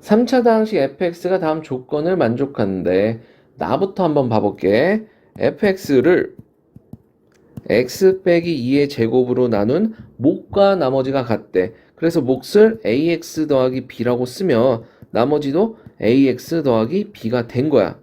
3차 다항식 fx가 다음 조건을 만족하는데 나부터 한번 봐볼게. fx를 x 빼기 2의 제곱으로 나눈 목과 나머지가 같대. 그래서 몫을 ax 더하기 b라고 쓰면 나머지도 ax 더하기 b가 된 거야.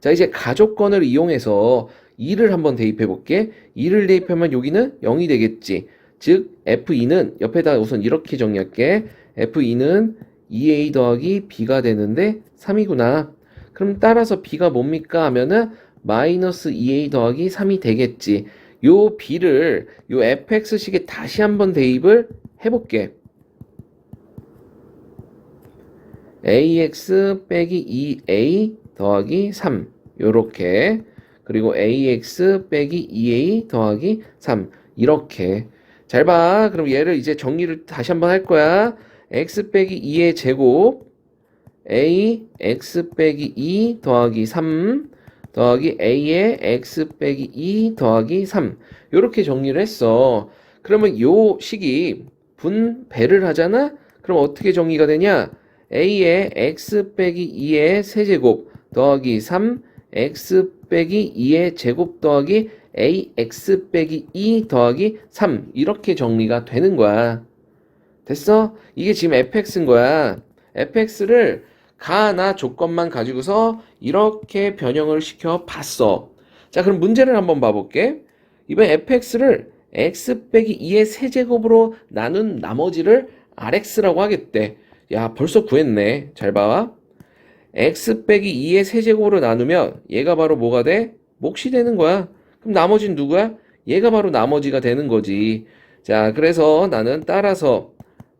자, 이제 가족건을 이용해서 2를 한번 대입해 볼게. 2를 대입하면 여기는 0이 되겠지. 즉, f2는 옆에다 우선 이렇게 정리할게. f2는 2a 더하기 b가 되는데 3이구나. 그럼 따라서 b가 뭡니까 하면은 마이너스 2a 더하기 3이 되겠지. 요 b를 요 fx식에 다시 한번 대입을 해볼게. ax 빼기 2a 더하기 3 요렇게 그리고 ax 빼기 2a 더하기 3 이렇게 잘 봐. 그럼 얘를 이제 정리를 다시 한번 할 거야. X 빼기 2의 제곱 a x 빼기 2 더하기 3 더하기 a의 x 빼기 2 더하기 3 요렇게 정리를 했어. 그러면 요 식이 분배를 하잖아? 그럼 어떻게 정리가 되냐? a의 x 빼기 2의 세제곱 더하기 3 x 빼기 2의 제곱 더하기 ax 빼기 2 더하기 3 이렇게 정리가 되는 거야. 됐어? 이게 지금 fx인 거야. fx를 가나 조건만 가지고서 이렇게 변형을 시켜 봤어. 자, 그럼 문제를 한번 봐볼게. 이번 fx를 x 빼기 2의 세제곱으로 나눈 나머지를 rx라고 하겠대. 야, 벌써 구했네. 잘 봐. x 빼기 2의 세제곱으로 나누면 얘가 바로 뭐가 돼? 몫이 되는 거야. 그럼 나머지는 누구야? 얘가 바로 나머지가 되는 거지. 자, 그래서 나는 따라서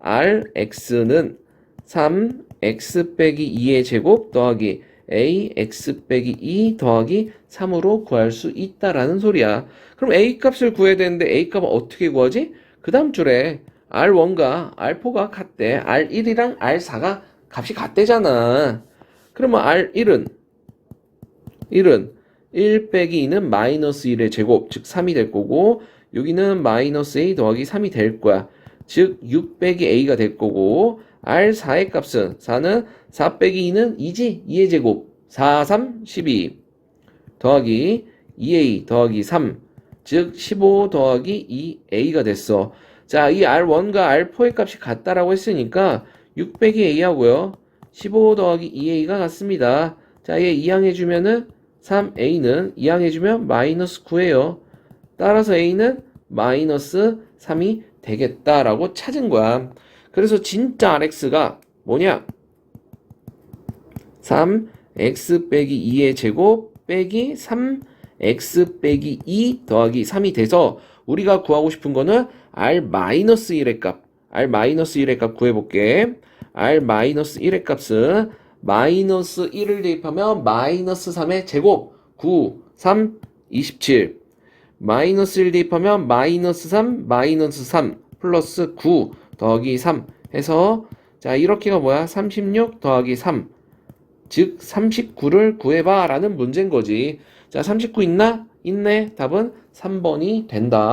rx는 3x 빼기 2의 제곱 더하기 ax 빼기 2 더하기 3으로 구할 수 있다라는 소리야. 그럼 a 값을 구해야 되는데 a 값은 어떻게 구하지? 그 다음 줄에 R1과 R4가 같대. R1이랑 R4가 값이 같대잖아. 그러면 R1은 1은 1 빼기 2는 마이너스 1의 제곱, 즉 3이 될 거고 여기는 마이너스 a 더하기 3이 될 거야. 즉 6 빼기 a가 될 거고 R4의 값은 4는 4 빼기 2는 2지 2의 제곱 4, 3, 12 더하기 2a 더하기 3 즉 15 더하기 2a가 됐어. 자, 이 R1과 R4의 값이 같다라고 했으니까 6 빼기 a 하고요. 15 더하기 2a가 같습니다. 자, 얘 이항해주면은 3a는 이항해주면 마이너스 9예요. 따라서 a는 마이너스 3이 되겠다라고 찾은 거야. 그래서 진짜 rx가 뭐냐? 3x 빼기 2의 제곱 빼기 3x 빼기 2 더하기 3이 돼서 우리가 구하고 싶은 거는 r-1의 값, r-1의 값 구해볼게. r-1의 값은 마이너스 1을 대입하면 마이너스 3의 제곱 9, 3, 27 마이너스 1 대입하면 마이너스 3, 마이너스 3 플러스 9 더하기 3 해서 자 이렇게가 뭐야? 36 더하기 3 즉 39를 구해봐 라는 문제인 거지 자 39 있나? 있네 답은 3번이 된다